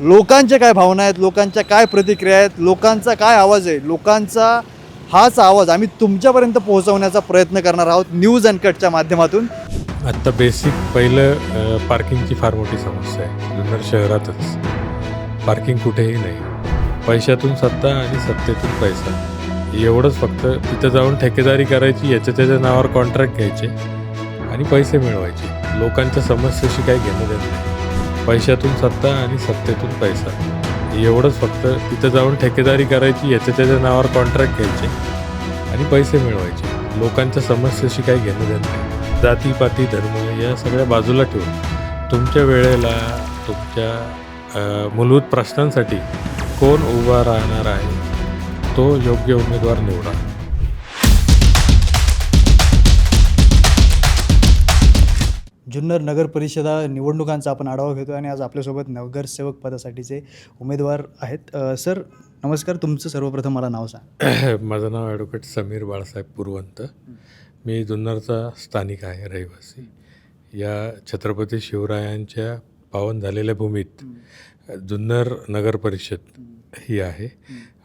लोकांच्या काय भावना आहेत लोकांच्या काय प्रतिक्रिया आहेत लोकांचा काय आवाज आहे लोकांचा हाच आवाज आम्ही तुमच्यापर्यंत पोहोचवण्याचा प्रयत्न करणार आहोत न्यूज अनकटच्या माध्यमातून. आत्ता बेसिक पहिलं पार्किंगची फार मोठी समस्या आहे. जुन्नर शहरातच. पार्किंग कुठेही नाही. पैशातून सत्ता आणि सत्तेतून पैसा. एवढंच फक्त तिथं जाऊन ठेकेदारी करायची याच्या त्याच्या नावावर कॉन्ट्रॅक्ट घ्यायचे आणि पैसे मिळवायचे. लोकांच्या समस्येशी काही घेणं देत नाही. पैशातून सत्ता आणि सत्तेतून पैसा. एवढंच फक्त तिथं जाऊन ठेकेदारी करायची याच्या त्याच्या नावावर कॉन्ट्रॅक्ट घ्यायचे आणि पैसे मिळवायचे. लोकांच्या समस्येशी काही घेणं देणं नाही. जातीपाती धर्म या सगळ्या बाजूला ठेवून तुमच्या वेळेला तुमच्या मूलभूत प्रश्नांसाठी कोण उभा राहणार आहे तो योग्य उमेदवार निवडा. जुन्नर नगर परिषदा निवडणुकांचा आपण आढावा घेतो आणि आज आपल्यासोबत नगरसेवक पदासाठीचे उमेदवार आहेत. अ, सर नमस्कार. तुमचं सर्वप्रथम मला नाव सांग. माझं नाव ॲडव्होकेट समीर बाळासाहेब पुरवंत. मी जुन्नरचा स्थानिक आहे रहिवासी. या छत्रपती शिवरायांच्या पावन झालेल्या भूमीत जुन्नर नगर परिषद ही आहे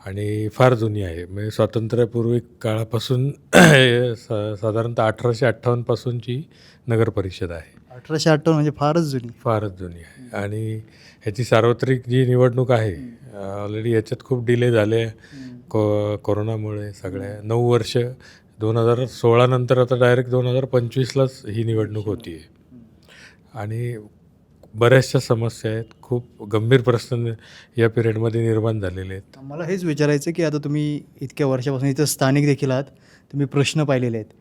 आणि फार जुनी आहे. म्हणजे स्वातंत्र्यापूर्वी काळापासून सा साधारणतः अठराशे अठ्ठावन्नपासूनची नगर परिषद आहे. अठराशे अठ्ठावन्न म्हणजे फारच जुनी. फारच जुनी आहे. आणि ह्याची सार्वत्रिक जी निवडणूक आहे ऑलरेडी याच्यात खूप डिले झाले को कोरोनामुळे सगळ्या. नऊ वर्ष दोन हजार सोळानंतर आता डायरेक्ट दोन हजार पंचवीसलाच ही निवडणूक होती आहे आणि बऱ्याचशा समस्या आहेत. खूप गंभीर प्रश्न या पिरियडमध्ये निर्माण झालेले आहेत. मला हेच विचारायचं की आता तुम्ही इतक्या वर्षापासून इथं स्थानिक देखील आहात. तुम्ही प्रश्न पाहिलेले आहेत.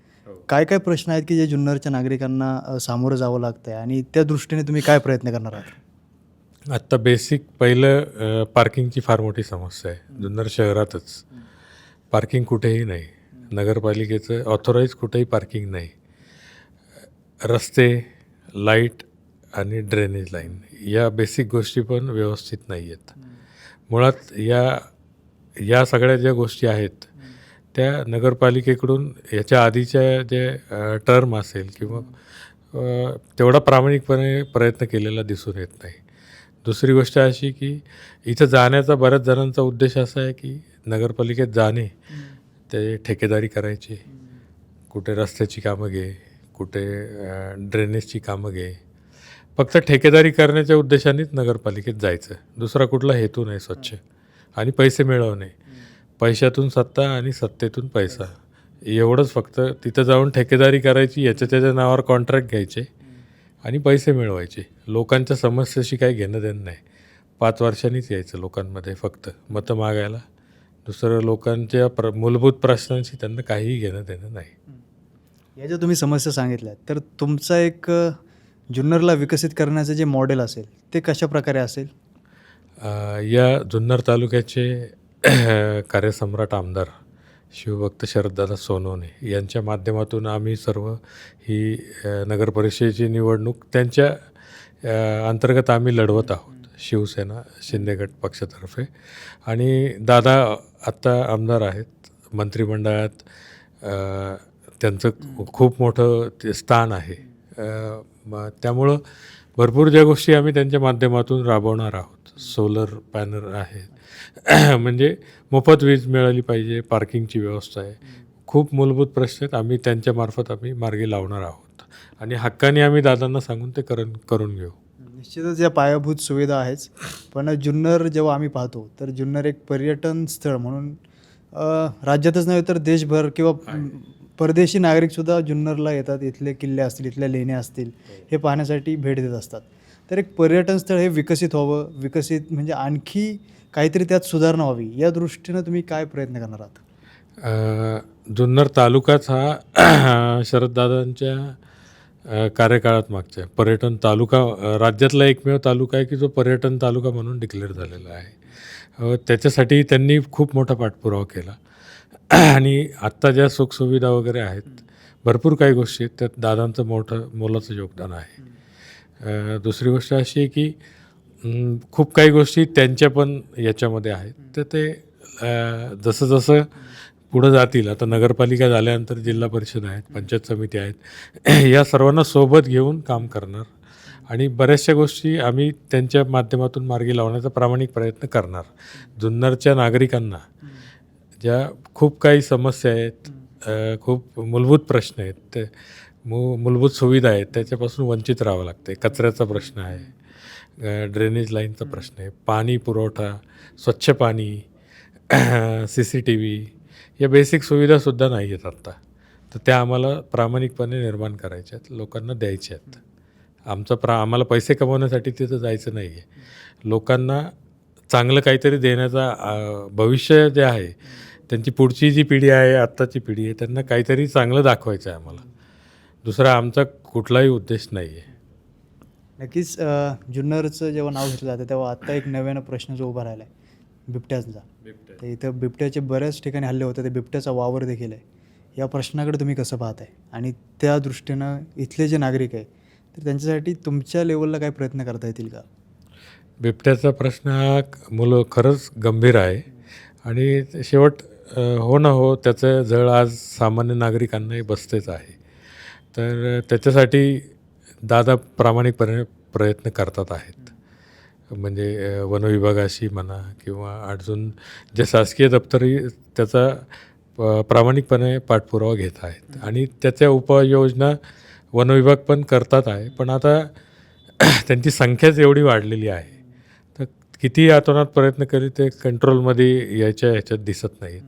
काय काय प्रश्न आहेत की जे जुन्नरच्या नागरिकांना अ, सामोरं जावं लागतं आहे आणि त्या दृष्टीने तुम्ही काय प्रयत्न करणार आहात? आत्ता बेसिक पहिलं अ, पार्किंगची फार मोठी समस्या आहे. जुन्नर शहरातच. पार्किंग कुठेही नाही. नगरपालिकेचं ऑथोराईज कुठेही पार्किंग नाही. रस्ते लाइट आणि ड्रेनेज लाईन या बेसिक गोष्टी पण व्यवस्थित नाही आहेत मुळात या या सगळ्या ज्या गोष्टी आहेत त्या नगरपालिकेकडून याच्या आधीच्या जे टर्म असेल किंवा तेवढा प्रामाणिकपणे प्रयत्न केलेला दिसून येत नाही. दुसरी गोष्ट अशी की इथं जाण्याचा बऱ्याच जणांचा उद्देश असा आहे की नगरपालिकेत जाणे ते ठेकेदारी करायची कुठे रस्त्याची कामं घे कुठे ड्रेनेजची कामं घे. फक्त ठेकेदारी करण्याच्या उद्देशानेच नगरपालिकेत जायचं. दुसरा कुठला हेतू नाही स्वच्छ आणि पैसे मिळवणे. पैशातून सत्ता आणि सत्तेतून पैसा. एवढंच फक्त तिथं जाऊन ठेकेदारी करायची याच्या त्याच्या नावावर कॉन्ट्रॅक्ट घ्यायचे आणि पैसे मिळवायचे. लोकांच्या समस्येशी काही घेणं देणं नाही. पाच वर्षांनीच यायचं लोकांमध्ये फक्त. मतं मागायला. दुसरं लोकांच्या प्र मूलभूत प्रश्नांशी त्यांना काहीही घेणं देणं नाही. या ज्या तुम्ही समस्या सांगितल्या तर तुमचा एक जुन्नरला विकसित करण्याचं जे मॉडेल असेल ते कशा प्रकारे असेल या जुन्नर तालुक्याचे कार्यसम्राट आमदार शिवभक्त शरददादा सोनवणे यांच्या माध्यमातून आम्ही सर्व ही नगरपरिषदेची निवडणूक त्यांच्या अंतर्गत आम्ही लढवत आहोत शिवसेना शिंदेगट पक्षातर्फे. आणि दादा आत्ता आमदार आहेत मंत्रिमंडळात त्यांचं खूप मोठं ते स्थान आहे. त्यामुळं भरपूर ज्या गोष्टी आम्ही त्यांच्या माध्यमातून राबवणार आहोत. सोलर पॅनल आहेत म्हणजे मोफत वीज मिळाली पाहिजे पार्किंगची व्यवस्था आहे. खूप मूलभूत प्रश्न आहेत. आम्ही त्यांच्यामार्फत आम्ही मार्गी लावणार आहोत. आणि हक्काने आम्ही दादांना सांगून ते करून करून घेऊ. निश्चितच या पायाभूत सुविधा आहेच. पण जुन्नर जेव्हा आम्ही पाहतो तर जुन्नर एक पर्यटन स्थळ म्हणून राज्यातच नव्हे तर देशभर किंवा परदेशी नागरिकसुद्धा जुन्नरला येतात. इथले किल्ले असतील इथल्या लेण्या असतील हे पाहण्यासाठी भेट देत असतात. तर एक पर्यटन स्थळ हे विकसित व्हावं. विकसित म्हणजे आणखी काहीतरी त्यात सुधारणा व्हावी. या दृष्टीनं तुम्ही काय प्रयत्न करणार आहात? जुन्नर तालुकाच हा शरददादांच्या कार्यकाळात मागच्या. पर्यटन तालुका राज्यातला एकमेव तालुका आहे की जो पर्यटन तालुका म्हणून डिक्लेअर झालेला आहे. त्याच्यासाठी त्यांनी खूप मोठा पाठपुरावा केला. आणि आत्ता ज्या सुखसुविधा वगैरे आहेत भरपूर काही गोष्टी आहेत त्यात दादांचं मोठं मोलाचं योगदान आहे. दुसरी गोष्ट अशी आहे की खूप काही गोष्टी त्यांच्या पण याच्यामध्ये आहेत. तर ते जसं जसं पुढं जातील आता नगरपालिका झाल्यानंतर जिल्हा परिषद आहेत पंचायत समिती आहेत या सर्वांना सोबत घेऊन काम करणार. आणि बऱ्याचशा गोष्टी आम्ही त्यांच्या माध्यमातून मार्गी लावण्याचा प्रामाणिक प्रयत्न करणार. जुन्नरच्या नागरिकांना ज्या खूप काही समस्या आहेत खूप मूलभूत प्रश्न आहेत ते मू मूलभूत सुविधा आहेत त्याच्यापासून वंचित राहावं लागते कचऱ्याचा प्रश्न आहे. ड्रेनेज लाईनचा प्रश्न आहे. पाणी पुरवठा स्वच्छ पाणी सी सी टी व्ही या बेसिक सुविधासुद्धा नाही आहेत आत्ता तर त्या आम्हाला प्रामाणिकपणे निर्माण करायच्या आहेत. लोकांना द्यायच्या आहेत. आमचा प्रा आम्हाला पैसे कमवण्यासाठी तिथं जायचं नाही आहे. लोकांना चांगलं काहीतरी देण्याचा भविष्य जे आहे त्यांची पुढची जी पिढी आहे आत्ताची पिढी आहे त्यांना काहीतरी चांगलं दाखवायचं आहे आम्हाला. दुसरा आमचा कुठलाही उद्देश नाही आहे. नक्कीच जुन्नरचं जेव्हा नाव घेतलं जातं तेव्हा आत्ता एक नव्यानं प्रश्न जो उभा राहिला आहे बिबट्यांचा तर इथं बिबट्याचे बऱ्याच ठिकाणी हल्ले होते ते बिबट्याचा वावर देखील आहे. या प्रश्नाकडे तुम्ही कसं पाहताय? आणि त्या दृष्टीनं इथले जे नागरिक आहे तर त्यांच्यासाठी तुमच्या लेवलला काय प्रयत्न करता येतील का? बिबट्याचा प्रश्न हा मुलं खरंच गंभीर आहे. आणि शेवट हो ना हो त्याचं जळ आज सामान्य नागरिकांनाही बसतेच आहे. तर त्याच्यासाठी दादा प्रामाणिकपणे प्रयत्न करतात आहेत. म्हणजे वनविभागाशी म्हणा किंवा अजून जे शासकीय दप्तरी त्याचा प- प्रामाणिकपणे पाठपुरावा घेत आहेत. आणि त्याच्या उपाययोजना वनविभाग पण करतात आहे. पण आता त्यांची संख्याच एवढी वाढलेली आहे. तर किती आतोनात प्रयत्न करी ते कंट्रोलमध्ये यायच्या ह्याच्यात दिसत नाहीत.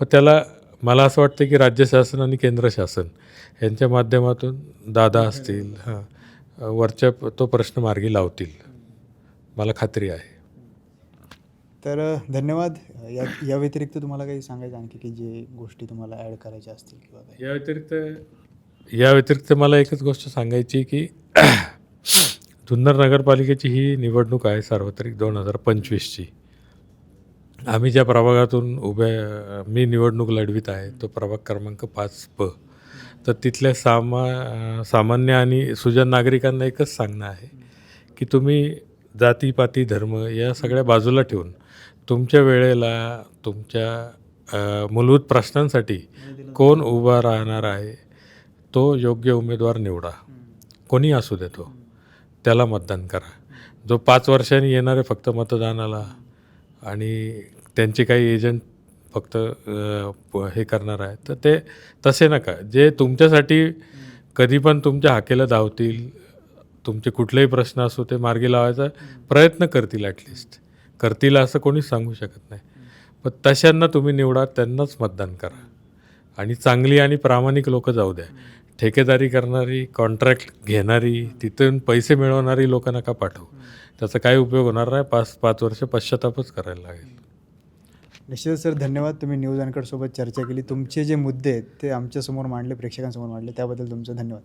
व त्याला मला असं वाटतं की राज्य शासन आणि केंद्र शासन यांच्या माध्यमातून दादा असतील हां वरच्या तो प्रश्न मार्गी लावतील. मला खात्री आहे. तर धन्यवाद. या या व्यतिरिक्त तुम्हाला काही सांगायचं आणखी की जे गोष्टी तुम्हाला ॲड करायच्या असतील किंवा काही? या व्यतिरिक्त? या व्यतिरिक्त मला एकच गोष्ट सांगायची की जुन्नर नगरपालिकेची ही निवडणूक आहे सार्वत्रिक दोन हजार पंचवीसची. आम्ही ज्या प्रभागातून उभ्या मी निवडणूक लढवित आहे तो प्रभाग क्रमांक पाच प. तर तिथल्या सामा सामान्य आणि सुजन नागरिकांना एकच सांगणं आहे की तुम्ही जातीपाती धर्म या सगळ्या बाजूला ठेवून तुमच्या वेळेला तुमच्या मूलभूत प्रश्नांसाठी कोण उभा राहणार आहे तो योग्य उमेदवार निवडा. कोणी असू देतो त्याला मतदान करा. जो पाच वर्षांनी येणार आहे फक्त मतदानाला आणि त्यांचे काही एजंट फक्त प- हे करणार आहे. तर ते तसे नका. जे तुमच्यासाठी कधी पण तुमच्या हाकेला धावतील तुमचे कुठलेही प्रश्न असो ते मार्गी लावायचा प्रयत्न करतील ॲटलिस्ट करतील असं कोणीच सांगू शकत नाही. पण तशांना तुम्ही निवडा त्यांनाच मतदान करा. आणि चांगली आणि प्रामाणिक लोक जाऊ द्या. ठेकेदारी करणारी कॉन्ट्रॅक्ट घेणारी तिथून पैसे मिळवणारी लोकांना नका पाठवू. त्याचा काही उपयोग होणार नाही. पाच पाच वर्ष पश्चातापच करायला लागेल. निश्चित सर धन्यवाद तुम्ही न्यूज अँकरसोबत चर्चा केली. तुमचे जे मुद्दे आहेत ते आमच्यासमोर मांडले प्रेक्षकांसमोर मांडले त्याबद्दल तुमचं धन्यवाद.